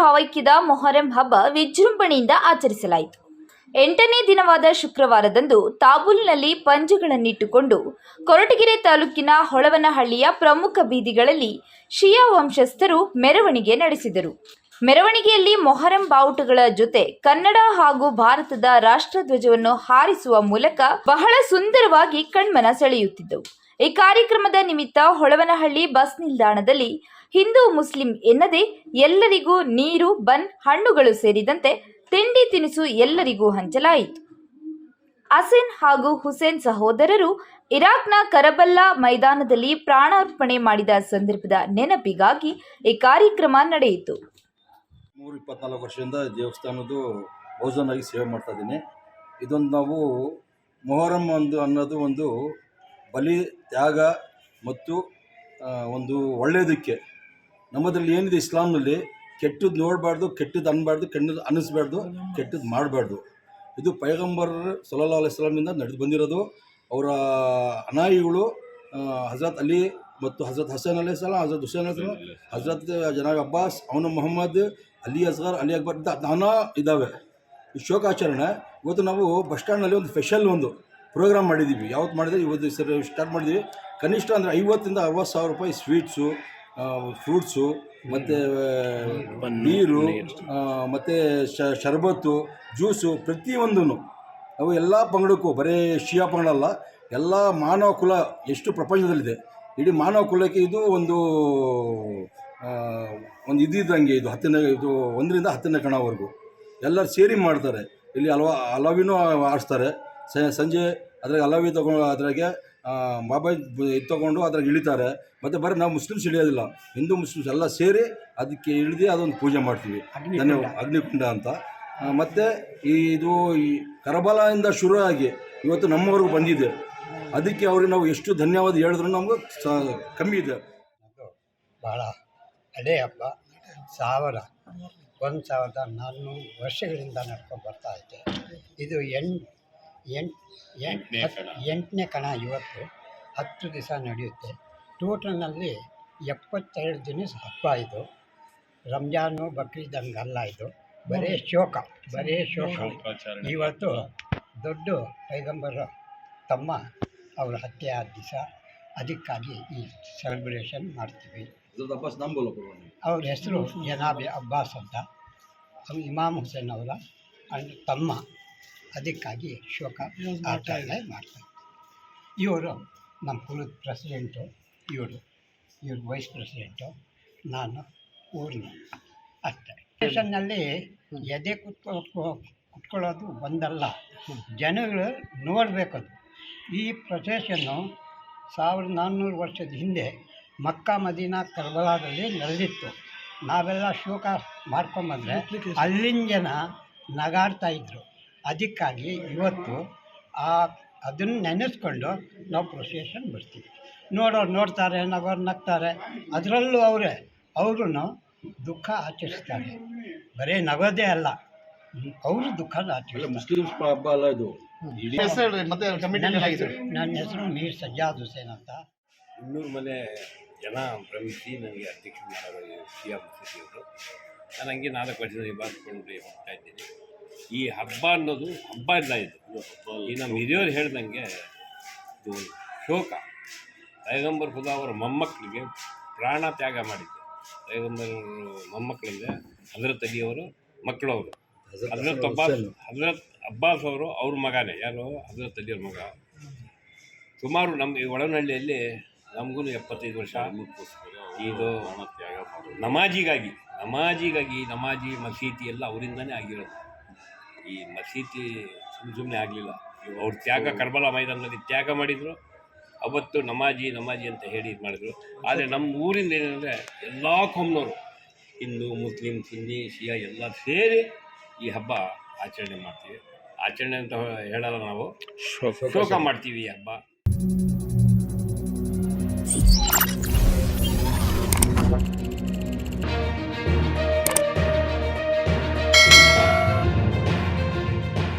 ಭಾವೈಕ್ಯದ ಮೊಹರಂ ಹಬ್ಬ ವಿಜೃಂಭಣೆಯಿಂದ ಆಚರಿಸಲಾಯಿತು. ಎಂಟನೇ ದಿನವಾದ ಶುಕ್ರವಾರದಂದು ತಾಬೂಲಿನಲ್ಲಿ ಪಂಜುಗಳನ್ನಿಟ್ಟುಕೊಂಡು ಕೊರಟಗೆರೆ ತಾಲೂಕಿನ ಹೊಳವನಹಳ್ಳಿಯ ಪ್ರಮುಖ ಬೀದಿಗಳಲ್ಲಿ ಶಿಯಾ ವಂಶಸ್ಥರು ಮೆರವಣಿಗೆ ನಡೆಸಿದರು. ಮೆರವಣಿಗೆಯಲ್ಲಿ ಮೊಹರಂ ಬಾವುಟಗಳ ಜೊತೆ ಕನ್ನಡ ಹಾಗೂ ಭಾರತದ ರಾಷ್ಟ್ರಧ್ವಜವನ್ನು ಹಾರಿಸುವ ಮೂಲಕ ಬಹಳ ಸುಂದರವಾಗಿ ಕಣ್ಮನ ಸೆಳೆಯುತ್ತಿದ್ದವು. ಈ ಕಾರ್ಯಕ್ರಮದ ನಿಮಿತ್ತ ಹೊಳವನಹಳ್ಳಿ ಬಸ್ ನಿಲ್ದಾಣದಲ್ಲಿ ಹಿಂದೂ ಮುಸ್ಲಿಂ ಎನ್ನದೇ ಎಲ್ಲರಿಗೂ ನೀರು, ಬನ್, ಹಣ್ಣುಗಳು ಸೇರಿದಂತೆ ತಿಂಡಿ ತಿನಿಸು ಎಲ್ಲರಿಗೂ ಹಂಚಲಾಯಿತು. ಅಸಿನ್ ಹಾಗೂ ಹುಸೇನ್ ಸಹೋದರರು ಇರಾಕ್ನ ಕರಬಲ್ಲಾ ಮೈದಾನದಲ್ಲಿ ಪ್ರಾಣಾರ್ಪಣೆ ಮಾಡಿದ ಸಂದರ್ಭದ ನೆನಪಿಗಾಗಿ ಈ ಕಾರ್ಯಕ್ರಮ ನಡೆಯಿತು. ಮೂರು ಇಪ್ಪತ್ನಾಲ್ಕು ವರ್ಷದಿಂದ ದೇವಸ್ಥಾನದ್ದು ಭೋಜನಾಗಿ ಸೇವೆ ಮಾಡ್ತಾ ಇದ್ದೀನಿ. ಇದೊಂದು ನಾವು ಮೊಹರಂ ಒಂದು ಅನ್ನೋದು ಒಂದು ಬಲಿ, ತ್ಯಾಗ ಮತ್ತು ಒಂದು ಒಳ್ಳೆಯದಕ್ಕೆ. ನಮ್ಮದ್ರಲ್ಲಿ ಏನಿದೆ ಇಸ್ಲಾಂನಲ್ಲಿ ಕೆಟ್ಟದ್ದು ನೋಡಬಾರ್ದು ಕೆಟ್ಟದ್ದು ಅನ್ನಬಾರ್ದು ಕೆಟ್ಟದ್ದು ಅನ್ನಿಸ್ಬಾರ್ದು ಕೆಟ್ಟದ್ದು ಮಾಡಬಾರ್ದು. ಇದು ಪೈಗಂಬರ್ ಸಲಹ ಅಲ್ಲಿ ಸ್ವಲಾಮಿಂದ ನಡೆದು ಬಂದಿರೋದು. ಅವರ ಅನಾಯಿಗಳು ಹಜರತ್ ಅಲಿ ಮತ್ತು ಹಜರತ್ ಹಸನ್ ಅಲಿ ಸಲಾಂ, ಹಜರತ್ ಹುಸೇನ್ ಅಲಿ ಹಜರತ್ ಜನಾಬ್ ಅಬ್ಬಾಸ್, ಅವನು ಮೊಹಮ್ಮದ್, ಅಲಿ ಅಸ್ಗರ್, ಅಲಿ ಅಕ್ಬರ್ ಇಂಥ ನಾನಾ ಇದ್ದಾವೆ ಈ ಶೋಕಾಚರಣೆ, ಇವತ್ತು ನಾವು ಬಸ್ ಸ್ಟ್ಯಾಂಡ್ನಲ್ಲಿ ಒಂದು ಸ್ಪೆಷಲ್ ಒಂದು ಪ್ರೋಗ್ರಾಮ್ ಮಾಡಿದ್ದೀವಿ. ಯಾವತ್ತು ಮಾಡಿದ್ರೆ ಇವತ್ತು ಸರ್ ಸ್ಟಾರ್ಟ್ ಮಾಡಿದ್ದೀವಿ. ಕನಿಷ್ಠ ಅಂದರೆ ಐವತ್ತರಿಂದ ಅರವತ್ತು ಸಾವಿರ ರೂಪಾಯಿ ಸ್ವೀಟ್ಸು ಫ್ರೂಟ್ಸು ಮತ್ತು ನೀರು ಮತ್ತು ಶರಬತ್ತು ಜ್ಯೂಸು ಪ್ರತಿಯೊಂದೂ ಅವು ಎಲ್ಲ ಪಂಗಡಕ್ಕೂ ಬರೀ ಶಿಯಾ ಪಂಗಡ ಅಲ್ಲ ಎಲ್ಲ ಮಾನವ ಕುಲ ಎಷ್ಟು ಪ್ರಪಂಚದಲ್ಲಿದೆ. ಇಡೀ ಮಾನವ ಕುಲಕ್ಕೆ ಇದು ಒಂದು ಒಂದು ಇದ್ದಿದ್ದಂಗೆ ಇದು ಹತ್ತನೇ ಇದು ಒಂದರಿಂದ ಹತ್ತನೇ ಕಣವರೆಗೂ. ಎಲ್ಲರೂ ಸೇರಿ ಮಾಡ್ತಾರೆ. ಇಲ್ಲಿ ಹಲವ ಹಲವಿನೂ ಆಡಿಸ್ತಾರೆ. ಸ- ಸಂಜೆ ಅದ್ರಾಗೆ ಹಲವಿ ತಗೊಂಡು ಅದ್ರಾಗೆ ಮೊಬೈಲ್ ಇದು ತೊಗೊಂಡು ಅದ್ರಾಗ ಇಳಿತಾರೆ. ಮತ್ತು ಬರೀ ನಾವು ಮುಸ್ಲಿಮ್ಸ್ ಇಳಿಯೋದಿಲ್ಲ. ಹಿಂದೂ ಮುಸ್ಲಿಮ್ಸ್ ಎಲ್ಲ ಸೇರಿ ಅದಕ್ಕೆ ಇಳಿದು ಅದೊಂದು ಪೂಜೆ ಮಾಡ್ತೀವಿ. ಧನ್ಯವಾದ. ಅಗ್ನಿಕುಂಡ ಅಂತ. ಮತ್ತು ಈ ಇದು ಈ ಕರಬಲದಿಂದ ಶುರುವಾಗಿ ಇವತ್ತು ನಮ್ಮವರೆಗೂ ಬಂದಿದೆ. ಅದಕ್ಕೆ ಅವ್ರಿಗೆ ನಾವು ಎಷ್ಟು ಧನ್ಯವಾದ ಹೇಳಿದ್ರು ನಮ್ಗೆ ಸ ಕಮ್ಮಿ ಇದೆ. ಅದು ಭಾಳ ಹಳೆ ಹಬ್ಬ. ಸಾವಿರ ಒಂದು ಸಾವಿರದ ನಾನ್ನೂರು ವರ್ಷಗಳಿಂದ ನಡ್ಕೊಂಡು ಬರ್ತಾ ಇದೆ. ಇದು ಎಂಟು ಎಂಟು ಎಂಟು ಎಂಟನೇ ಕಣ. ಇವತ್ತು ಹತ್ತು ದಿವಸ ನಡೆಯುತ್ತೆ. ಟೋಟಲ್ನಲ್ಲಿ ಎಪ್ಪತ್ತೆರಡು ದಿನ ಹಬ್ಬ ಇದು. ರಂಜಾನು ಬಕ್ರೀದ್ ಹಂಗಲ್ಲ ಇದು. ಬರೇ ಶೋಕ ಬರೇ ಶೋಕ. ಇವತ್ತು ದೊಡ್ಡ ಪೈಗಂಬರ ತಮ್ಮ ಅವರ ಹತ್ಯೆ ಆದ ದಿವಸ ಅದಕ್ಕಾಗಿ ಈ ಸೆಲೆಬ್ರೇಷನ್ ಮಾಡ್ತೀವಿ. ಅವ್ರ ಹೆಸರು ಜನಾಬಿ ಅಬ್ಬಾಸ್ ಅಂತ. ಇಮಾಮ್ ಹುಸೇನ್ ಅವರ ಅಂಡ್ ತಮ್ಮ. ಅದಕ್ಕಾಗಿ ಶೋಕ ಆಚರಣೆ ಮಾಡ್ತಾರೆ ಇವರು ನಮ್ಮ ಕುಲದ ಪ್ರೆಸಿಡೆಂಟು ಇವರು ಇವರು ವೈಸ್ ಪ್ರೆಸಿಡೆಂಟು ನಾನು ಊರಿನ ಅಷ್ಟೇ. ಸ್ಟೇಷನ್ನಲ್ಲಿ ಎದೆ ಕುತ್ಕೊ ಕುತ್ಕೊಳ್ಳೋದು ಒಂದಲ್ಲ. ಜನಗಳು ನೋಡಬೇಕದು. ಈ ಪ್ರೊಸೆಷನ್ನು ಸಾವಿರದ ನಾನ್ನೂರು ವರ್ಷದ ಹಿಂದೆ ಮಕ್ಕ ಮದೀನಾ ಕರ್ಬಲಾದಲ್ಲಿ ನಡೆದಿತ್ತು. ನಾವೆಲ್ಲ ಶೋಕ ಮಾಡ್ಕೊಂಬಂದ್ರೆ ಅಲ್ಲಿನ ಜನ ನಗಾಡ್ತಾ ಇದ್ರು. ಅದಕ್ಕಾಗಿ ಇವತ್ತು ಆ ಅದನ್ನು ನೆನೆಸ್ಕೊಂಡು ನಾವು ಪ್ರೊಸೆಷನ್ ಬರ್ತೀವಿ. ನೋಡೋರು ನೋಡ್ತಾರೆ ನಗೋರು ನಗ್ತಾರೆ ಅದರಲ್ಲೂ ಅವರೇ ಅವರು ದುಃಖ ಆಚರಿಸ್ತಾರೆ. ಬರೀ ನಗೋದೇ ಅಲ್ಲ ಅವರು ದುಃಖನ ಆಚರಿಸ್ತಾರೆ. ಮುಸ್ಲಿಮ್ಸ್ ಹಬ್ಬ ಅಲ್ಲ ಇದು? ನನ್ನ ಹೆಸರು ನನ್ನ ಹೆಸರು ಮೀರ್ ಸಜ್ಜಾದ್ ಹುಸೇನ್ ಅಂತ. ಇನ್ನೂರು ಮನೆ ಜನ ಭ್ರಮಿಸಿ ನನಗೆ ಅಧ್ಯಕ್ಷ ಎಂ ಸಿ ಆರ್ ಮಸೀದಿಯವರು ನಾನು ಹಂಗೆ ನಾಲ್ಕು ವರ್ಷದಲ್ಲಿ ಬಾರಿಸ್ಕೊಂಡು ಹೋಗ್ತಾ ಇದ್ದೀನಿ. ಈ ಹಬ್ಬ ಅನ್ನೋದು ಹಬ್ಬ ಇಲ್ಲ ಇದು. ಈ ನಮ್ಮ ಹಿರಿಯವ್ರು ಹೇಳ್ದಂಗೆ ಇದು ಶೋಕ. ಪೈಗಂಬರ್ ಖುದಾ ಅವರ ಮೊಮ್ಮಕ್ಕಳಿಗೆ ಪ್ರಾಣ ತ್ಯಾಗ ಮಾಡಿದ್ದು ಪೈಗಂಬರ್ ಮೊಮ್ಮಕ್ಕಳಿಂದ ಹಜರತ್ ಅಲಿಯವರು ಮಕ್ಕಳವರು. ಹಜರತ್ ಅಬ್ಬಾಸ್ ಹಜರತ್ ಅಬ್ಬಾಸ್ ಅವರು ಅವ್ರ ಮಗನೇ. ಯಾರು? ಹಜರತ್ ಅಲಿಯವ್ರ ಮಗ. ಸುಮಾರು ನಮ್ಮ ಈ ಒಳನಹಳ್ಳಿಯಲ್ಲಿ ನಮಗೂ ಎಪ್ಪತ್ತೈದು ವರ್ಷ. ಇದು ನಮಾಜಿಗಾಗಿ ನಮಾಜಿಗಾಗಿ ನಮಾಜಿ ಮಸೀತಿ ಎಲ್ಲ ಅವರಿಂದನೇ ಆಗಿರೋದು. ಈ ಮಸೀದಿ ಸುಮ್ಮನೆ ಸುಮ್ಮನೆ ಆಗಲಿಲ್ಲ. ಅವ್ರು ತ್ಯಾಗ ಕರ್ಬಲ ಮೈದಾನದಲ್ಲಿ ತ್ಯಾಗ ಮಾಡಿದರು. ಅವತ್ತು ನಮಾಜಿ ನಮಾಜಿ ಅಂತ ಹೇಳಿ ಇದು ಮಾಡಿದರು. ಆದರೆ ನಮ್ಮ ಊರಿಂದ ಏನಂದರೆ ಎಲ್ಲ ಕೊಮ್ಮನವರು ಹಿಂದೂ ಮುಸ್ಲಿಂ ಸಿಂಧಿ ಶಿಯಾ ಎಲ್ಲ ಸೇರಿ ಈ ಹಬ್ಬ ಆಚರಣೆ ಮಾಡ್ತೀವಿ. ಆಚರಣೆ ಅಂತ ಹೇಳಲ್ಲ ನಾವು. ಶೋಕ ಮಾಡ್ತೀವಿ ಈ ಹಬ್ಬ.